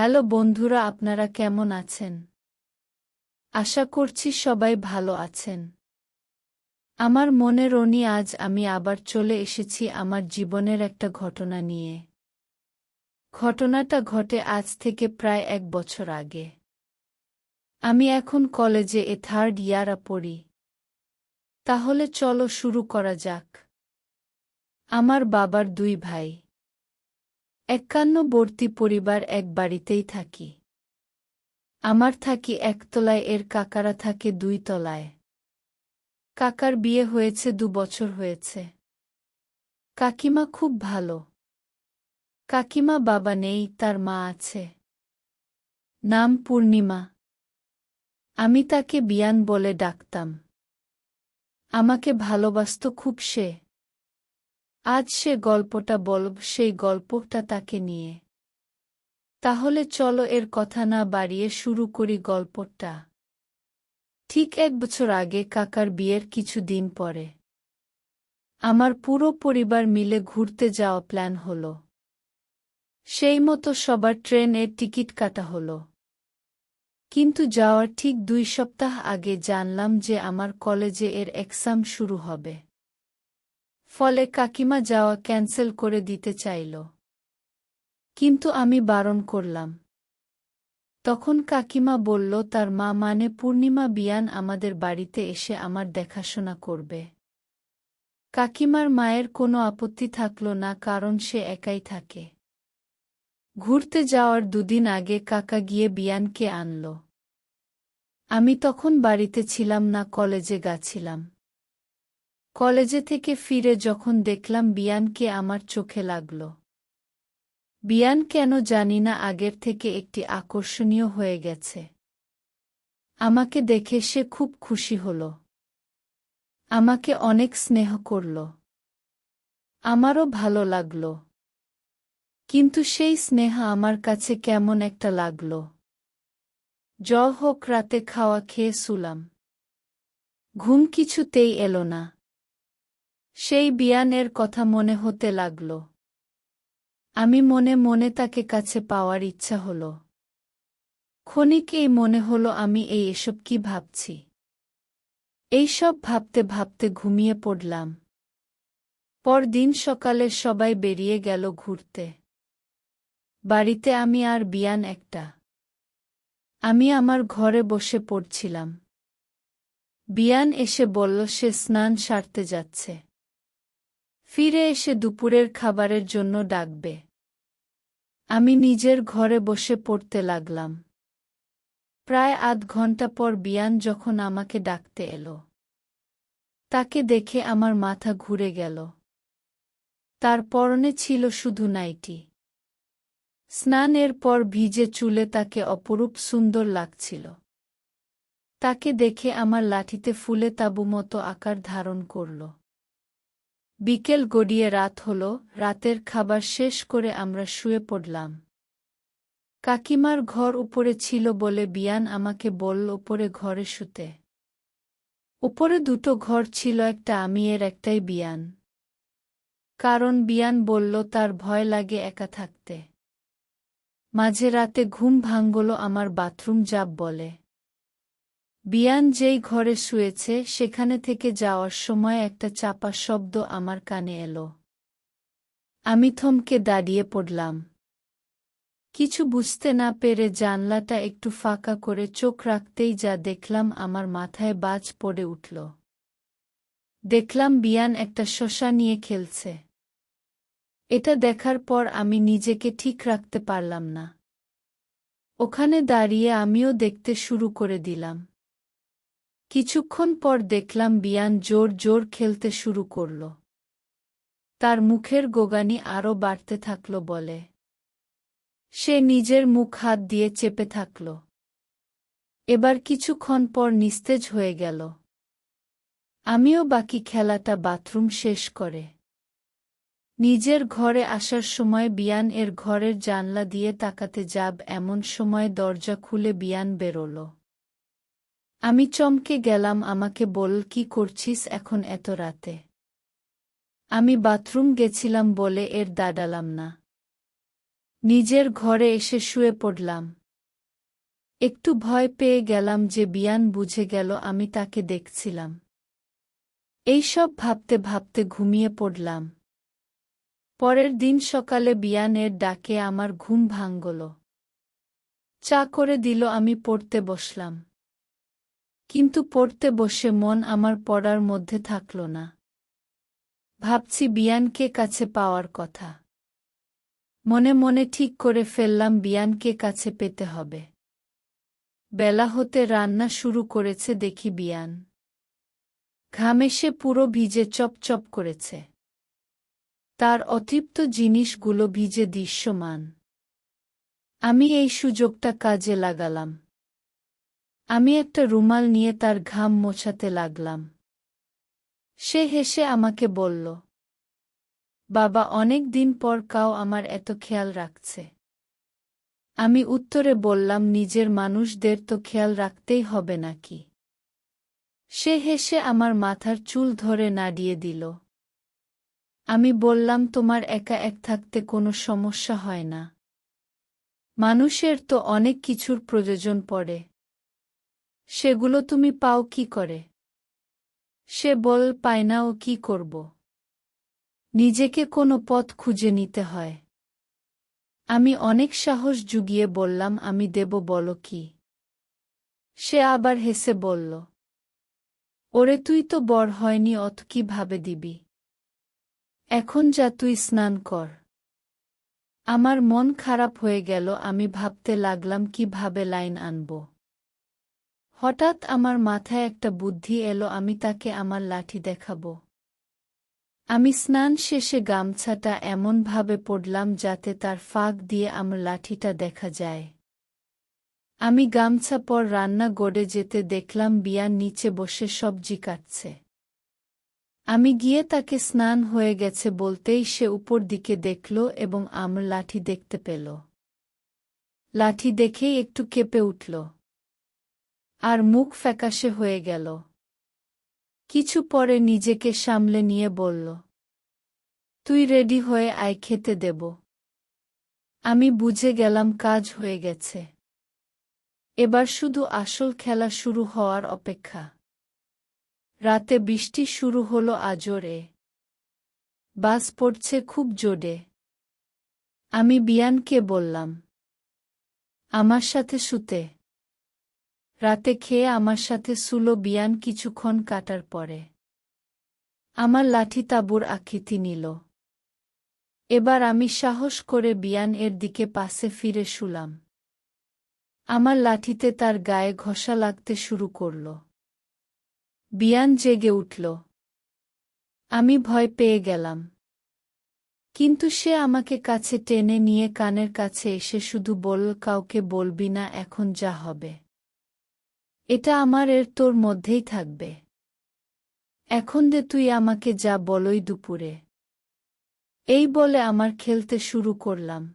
Hello বন্ধুরা, আপনারা কেমন আছেন? আশা করছি সবাই ভালো আছেন। আমার মনে রনি, আজ আমি আবার চলে এসেছি আমার জীবনের একটা ঘটনা নিয়ে। ঘটনাটা ঘটে আজ থেকে প্রায় এক বছর আগে। আমি এখন কলেজে এ থার্ড ইয়ারা পড়ি। তাহলে চলো শুরু করা যাক। আমার বাবার দুই ভাই। একান্নবর্তী পরিবার এক বাড়িতেই থাকি। আমার থাকি একতলায় এর কাকারা থাকে দুই তলায়। কাকার বিয়ে হয়েছে, দু বছর হয়েছে। কাকিমা খুব ভালো। কাকিমা বাবা নেই, তার মা আছে। নাম পূর্ণিমা। আমি তাকে বিয়ান বলে ডাকতাম। আমাকে ভালোবাসত খুব সে। আজ সে গল্পটা বলব, সেই গল্পটা তাকে নিয়ে। তাহলে চলো এর কথা না বাড়িয়ে শুরু করি গল্পটা। ঠিক এক বছর আগে কাকার বিয়ের কিছু দিন পরে। আমার পুরো পরিবার মিলে ঘুরতে যাওয়া প্ল্যান হল। সেই মতো সবার ট্রেনের টিকিট কাটা হল। কিন্তু যাওয়ার ঠিক দুই সপ্তাহ আগে জানলাম যে আমার কলেজে এর এক্সাম শুরু হবে। ফলে কাকিমা যাওয়া ক্যান্সেল করে দিতে চাইল। কিন্তু আমি বারণ করলাম। তখন কাকিমা বলল, তার মা মানে পূর্ণিমা বিয়ান আমাদের বাড়িতে এসে আমার দেখাশোনা করবে। কাকিমার মায়ের কোনো আপত্তি থাকল না, কারণ সে একাই থাকে। ঘুরতে যাওয়ার দুদিন আগে কাকা গিয়ে বিয়ানকে আনল। আমি তখন বাড়িতে ছিলাম না, কলেজে গাছিলাম কলেজে থেকে ফিরে যখন দেখলাম বিয়ানকে আমার চোখে লাগল। বিয়ান কেন জানি না আগের থেকে একটি আকর্ষণীয় হয়ে গেছে। আমাকে দেখে সে খুব খুশি হল। আমাকে অনেক স্নেহ করল। আমারও ভালো লাগল। কিন্তু সেই স্নেহ আমার কাছে কেমন একটা লাগল। জ হোক, রাতে খাওয়া খেয়ে শুলাম। ঘুম কিছুতেই এলো না। সেই বিয়ানের কথা মনে হতে লাগল। আমি মনে মনে তাকে কাছে পাওয়ার ইচ্ছা হল। ক্ষণিক এই মনে হল আমি এই এসব কি ভাবছি। এইসব ভাবতে ভাবতে ঘুমিয়ে পড়লাম। পরদিন সকালে সবাই বেরিয়ে গেল ঘুরতে। বাড়িতে আমি আর বিয়ান একটা। আমি আমার ঘরে বসে পড়ছিলাম। বিয়ান এসে বলল, সে স্নান সারতে যাচ্ছে। ফিরে এসে দুপুরের খাবারের জন্য ডাকবে। আমি নিজের ঘরে বসে পড়তে লাগলাম। প্রায় আধ ঘণ্টা পর বিয়ান যখন আমাকে ডাকতে এলো। তাকে দেখে আমার মাথা ঘুরে গেল। তার পরনে ছিল শুধু নাইটি। স্নানের পর ভিজে চুলে তাকে অপরূপ সুন্দর লাগছিল। তাকে দেখে আমার লাঠিতে ফুলে তাবু মতো আকার ধারণ করল। বিকেল গড়িয়ে রাত হল, রাতের খাবার শেষ করে আমরা শুয়ে পড়লাম। কাকিমার ঘর উপরে ছিল বলে বিয়ান আমাকে বলল উপরে ঘরে শুতে। উপরে দুটো ঘর ছিল, একটা আমি এর একটাই বিয়ান। কারণ বিয়ান বলল, তার ভয় লাগে একা থাকতে। মাঝে রাতে ঘুম ভাঙ্গল আমার বাথরুম যাব বলে। বিয়ান যেই ঘরে শুয়েছে, সেখানে থেকে যাওয়ার সময় একটা চাপা শব্দ আমার কানে এলো। আমি থমকে দাঁড়িয়ে পড়লাম। কিছু বুঝতে না পেরে জানলাটা একটু ফাঁকা করে চোখ রাখতেই যা দেখলাম আমার মাথায় বাজ পড়ে উঠল। দেখলাম বিয়ান একটা শশা নিয়ে খেলছে। এটা দেখার পর আমি নিজেকে ঠিক রাখতে পারলাম না। ওখানে দাঁড়িয়ে আমিও দেখতে শুরু করে দিলাম। কিছুক্ষণ পর দেখলাম বিয়ান জোর জোর খেলতে শুরু করল। তার মুখের গোগানি আরও বাড়তে থাকল বলে। সে নিজের মুখ হাত দিয়ে চেপে থাকল। এবার কিছুক্ষণ পর নিস্তেজ হয়ে গেল। আমিও বাকি খেলাটা বাথরুম শেষ করে। নিজের ঘরে আসার সময় বিয়ান এর ঘরের জানলা দিয়ে তাকাতে যাব এমন সময় দরজা খুলে বিয়ান বেরোল। আমি চমকে গেলাম, আমাকে বল, কি করছিস এখন এত রাতে? আমি বাথরুম গেছিলাম বলে এর দাঁড়ালাম না। নিজের ঘরে এসে শুয়ে পড়লাম। একটু ভয় পেয়ে গেলাম যে বিয়ান বুঝে গেল আমি তাকে দেখছিলাম। এইসব ভাবতে ভাবতে ঘুমিয়ে পড়লাম। পরের দিন সকালে বিয়ানের ডাকে আমার ঘুম ভাঙ্গল চা করে দিল, আমি পড়তে বসলাম। কিন্তু পড়তে বসে মন আমার পড়ার মধ্যে থাকল না। ভাবছি বিয়ানকে কাছে পাওয়ার কথা। মনে মনে ঠিক করে ফেললাম বিয়ানকে কাছে পেতে হবে। বেলা হতে রান্না শুরু করেছে দেখি বিয়ান। ঘামে সে পুরো ভিজে চপচপ করেছে। তার অতৃপ্ত জিনিসগুলো ভিজে দৃশ্যমান। আমি এই সুযোগটা কাজে লাগালাম। আমি একটা রুমাল নিয়ে তার ঘাম মোছাতে লাগলাম। সে হেসে আমাকে বলল, বাবা, অনেক দিন পর কাও আমার এত খেয়াল রাখছে। আমি উত্তরে বললাম, নিজের মানুষদের তো খেয়াল রাখতেই হবে নাকি? সে হেসে আমার মাথার চুল ধরে নাড়িয়ে দিল। আমি বললাম, তোমার একা এক থাকতে কোনো সমস্যা হয় না। মানুষের তো অনেক কিছুর প্রয়োজন পড়ে। সেগুলো তুমি পাও কি করে? সে বল, পায় না ও কি করব? নিজেকে কোনো পথ খুঁজে নিতে হয়। আমি অনেক সাহস জুগিয়ে বললাম, আমি দেব বলো কি? সে আবার হেসে বলল, ওরে তুই তো বর হয়নি, অত কীভাবে দিবি? এখন যা তুই স্নান কর। আমার মন খারাপ হয়ে গেল, আমি ভাবতে লাগলাম, কীভাবে লাইন আনব? হঠাৎ আমার মাথায় একটা বুদ্ধি এলো, আমি তাকে আমার লাঠি দেখাব। আমি স্নান শেষে গামছাটা এমনভাবে পড়লাম যাতে তার ফাঁক দিয়ে আমার লাঠিটা দেখা যায়। আমি গামছা পর রান্না গড়ে যেতে দেখলাম বিয়ার নিচে বসে সবজি কাটছে। আমি গিয়ে তাকে স্নান হয়ে গেছে বলতেই সে উপর দিকে দেখল এবং আমার লাঠি দেখতে পেল। লাঠি দেখেই একটু কেঁপে উঠল। আর মুখ ফ্যাকাশে হয়ে গেল। কিছু পরে নিজেকে সামলে নিয়ে বলল, তুই রেডি হয়ে আয়, খেতে দেব। আমি বুঝে গেলাম কাজ হয়ে গেছে। এবার শুধু আসল খেলা শুরু হওয়ার অপেক্ষা। রাতে বৃষ্টি শুরু হলো আজরে। বাস পড়ছে খুব জোরে। আমি বিয়ানকে বললাম, আমার সাথে শুতে। রাতে খেয়ে আমার সাথে সুলো বিয়ান কিছুক্ষণ কাটার পরে। আমার লাঠি তাবুর আকৃতি নিল। এবার আমি সাহস করে বিয়ান এর দিকে পাশে ফিরে শুলাম। আমার লাঠিতে তার গায়ে ঘষা লাগতে শুরু করল। বিয়ান জেগে উঠল। আমি ভয় পেয়ে গেলাম। কিন্তু সে আমাকে কাছে টেনে নিয়ে কানের কাছে এসে শুধু বলল কাউকে বলবি না, এখন যা হবে। এটা আমার এর তোর মধ্যেই থাকবে। এখন দে তুই আমাকে যা বলই দুপুরে। এই বলে আমার খেলতে শুরু করলাম।